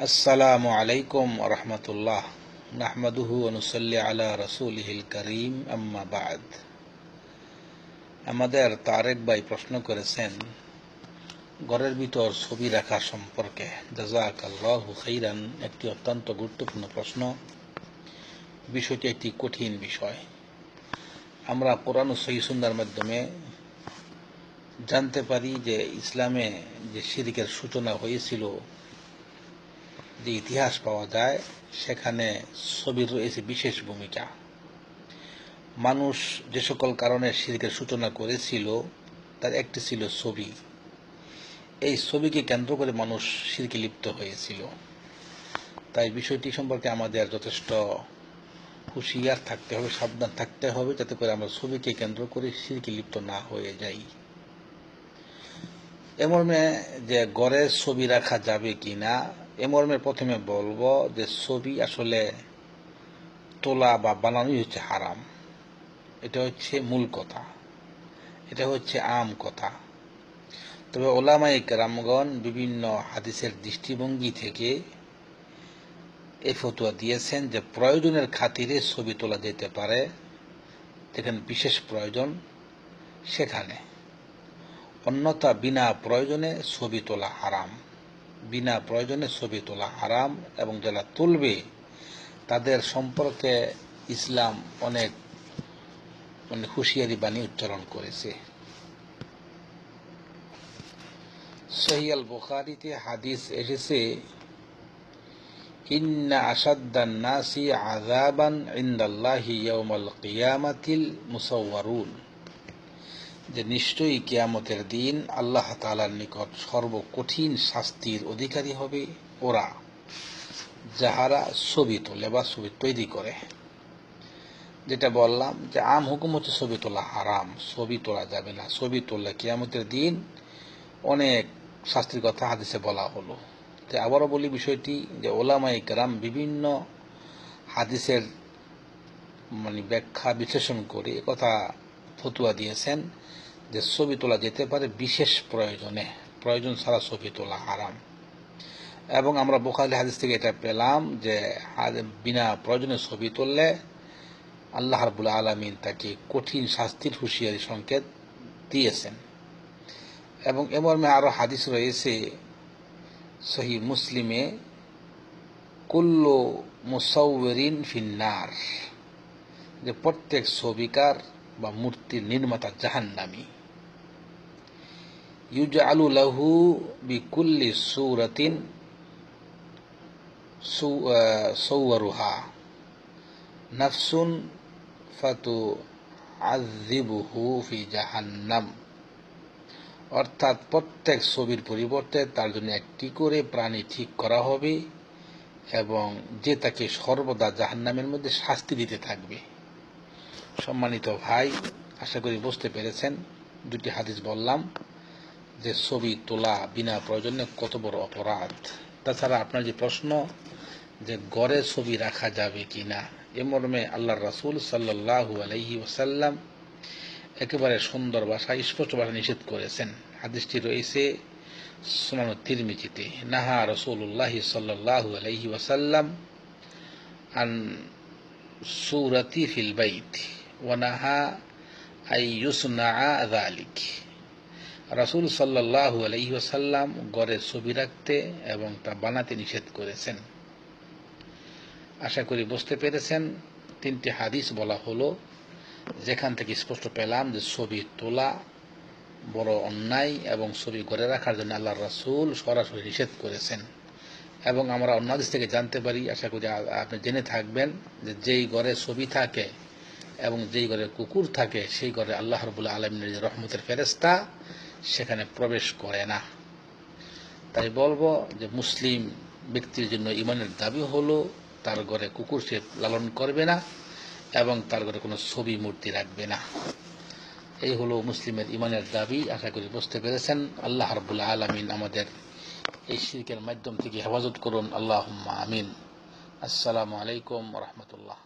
আসসালামু আলাইকুম রহমতুল্লাহ। নাহমাদুহু অনুসল্লি আলা রসুল রসুলহিল করিম, আম্মা বাদ। আমাদের তারেক ভাই প্রশ্ন করেছেন, ঘরের ভিতর ছবি রাখা সম্পর্কে। জাজাক আল্লাহ খৈরান একটি অত্যন্ত গুরুত্বপূর্ণ প্রশ্ন। বিষয়টি একটি কঠিন বিষয়। আমরা কোরআন সহি সুন্দর মাধ্যমে জানতে পারি যে ইসলামে যে শিরিকের সূচনা হয়েছিল যে ইতিহাস পাওয়া যায়, সেখানে ছবির রয়েছে বিশেষ ভূমিকা। মানুষ যে সকল কারণে শিরকের সূচনা করেছিল, তার একটি ছিল ছবি। এই ছবিকে কেন্দ্র করে মানুষ শিরকে লিপ্ত হয়েছিল। তাই বিষয়টি সম্পর্কে আমাদের যথেষ্ট হুঁশিয়ার থাকতে হবে, সাবধান থাকতে হবে, যাতে করে আমরা ছবিকে কেন্দ্র করে শিরকে লিপ্ত না হয়ে যাই। এমর্মে যে গড়ের ছবি রাখা যাবে কি না এ মর্মে প্রথমে বলব যে ছবি আসলে তোলা বা বানানোই হচ্ছে হারাম। এটা হচ্ছে মূল কথা। এটা হচ্ছে আম কথা। তবে ওলামাই রামগণ বিভিন্ন হাদিসের দৃষ্টিভঙ্গি থেকে এই ফতুয়া দিয়েছেন যে প্রয়োজনের খাতিরে ছবি তোলা যেতে পারে। যেখানে বিশেষ প্রয়োজন সেখানে। অন্যথা বিনা প্রয়োজনে ছবি তোলা হারাম। বিনা প্রয়োজনে ছবি তোলা হারাম এবং যারা তুলবে, তাদের সম্পর্কে ইসলাম অনেক মানে হুঁশিয়ারি বাণী উচ্চারণ করেছে। সহিয়াল বুখারিতে হাদিস এসেছে, ইন্না আসাদ্দান নাসি আযাবান ইনদাল্লাহি ইয়াউমাল কিয়ামাতিল মুসাওয়ারুন। যে নিশ্চয়ই কিয়ামতের দিন আল্লাহ তালার নিকট সর্বকঠিন শাস্তির অধিকারী হবে ওরা, যাহারা ছবি তোলে বা ছবি তৈরি করে। যেটা বললাম যে আম হুকুম হচ্ছে ছবি তোলা হারাম, ছবি তোলা যাবে না। ছবি তোলা কিয়ামতের দিন অনেক শাস্তির কথা হাদিসে বলা হলো। তো আবারও বলি বিষয়টি যে ওলামাই গ্রাম বিভিন্ন হাদিসের মানে ব্যাখ্যা বিশ্লেষণ করে কথা ফতুয়া দিয়েছেন। যে ছবি তোলা যেতে পারে বিশেষ প্রয়োজনে, প্রয়োজন ছাড়া ছবি তোলা হারাম। এবং আমরা বোখালি হাদিস থেকে এটা পেলাম যে বিনা প্রয়োজনে ছবি তুললে আল্লাহ হারবুল আলমিন তাকে কঠিন শাস্তির হুঁশিয়ারি সংকেত দিয়েছেন। এবং এমর্মে আরও হাদিস রয়েছে সহি মুসলিমে, কুল্লো মুসাউরিন ফিন্নার, যে প্রত্যেক ছবিকার বা মূর্তির নির্মাতা জাহান্নামী। ইউজআলু লাহু বিকুল্লি সূরাতিন সৌয়ারুহা নাফসুন ফাতু আযিবুহু ফি জাহান্নাম অর্থাৎ প্রত্যেক ছবির পরিবর্তে তার জন্য একটি করে প্রাণী ঠিক করা হবে এবং যে তাকে সর্বদা জাহান্নামের মধ্যে শাস্তি দিতে থাকবে। সম্মানিত ভাই, আশা করি বুঝতে পেরেছেন, দুটি হাদিস বললাম। যে ছবি তোলা বিনা প্রয়োজনে কত বড় অপরাধ। তাছাড়া আপনার যে প্রশ্ন যে গড়ে ছবি রাখা যাবে কি না এ মর্মে আল্লাহ রাসুল সাল্লাহু আলহি ওসাল্লাম একেবারে সুন্দর ভাষা স্পষ্ট ভাষা নিষেধ করেছেন। হাদিসটি রয়েছে সোনানো তিরমিচিতে নাহা রসুল্লাহ সাল্লাহু আলহি ওসাল্লাম আন সুরতি ফিল বাইত ওয়ানাহা আই ইউসনা আলিক রাসুল সাল্লাহ আলহিহাসাল্লাম গড়ে ছবি রাখতে এবং তা বানাতে নিষেধ করেছেন। আশা করি বুঝতে পেরেছেন, তিনটি হাদিস বলা হলো, যেখান থেকে স্পষ্ট পেলাম যে ছবি তোলা বড় অন্যায় এবং ছবি গড়ে রাখার জন্য আল্লাহ রাসুল সরাসরি নিষেধ করেছেন। এবং আমরা অন্য দেশ থেকে জানতে পারি, আশা করি আপনি জেনে থাকবেন যে যেই ঘরে ছবি থাকে এবং যেই ঘরে কুকুর থাকে, সেই ঘরে আল্লাহ রবুল্লা আলমিনের রহমতের ফেরেস্তা সেখানে প্রবেশ করে না। তাই বলব যে মুসলিম ব্যক্তির জন্য ইমানের দাবি হলো, তার ঘরে কুকুর সে লালন করবে না এবং তার ঘরে কোনো ছবি মূর্তি রাখবে না। এই হলো মুসলিমের ইমানের দাবি। আশা করি বুঝতে পেরেছেন। আল্লাহ রবুল্লা আলমিন আমাদের এই শিরকের মাধ্যম থেকে হেফাজত করুন। আল্লাহ আমিন। আসসালামু আলাইকুম রহমতুল্লাহ।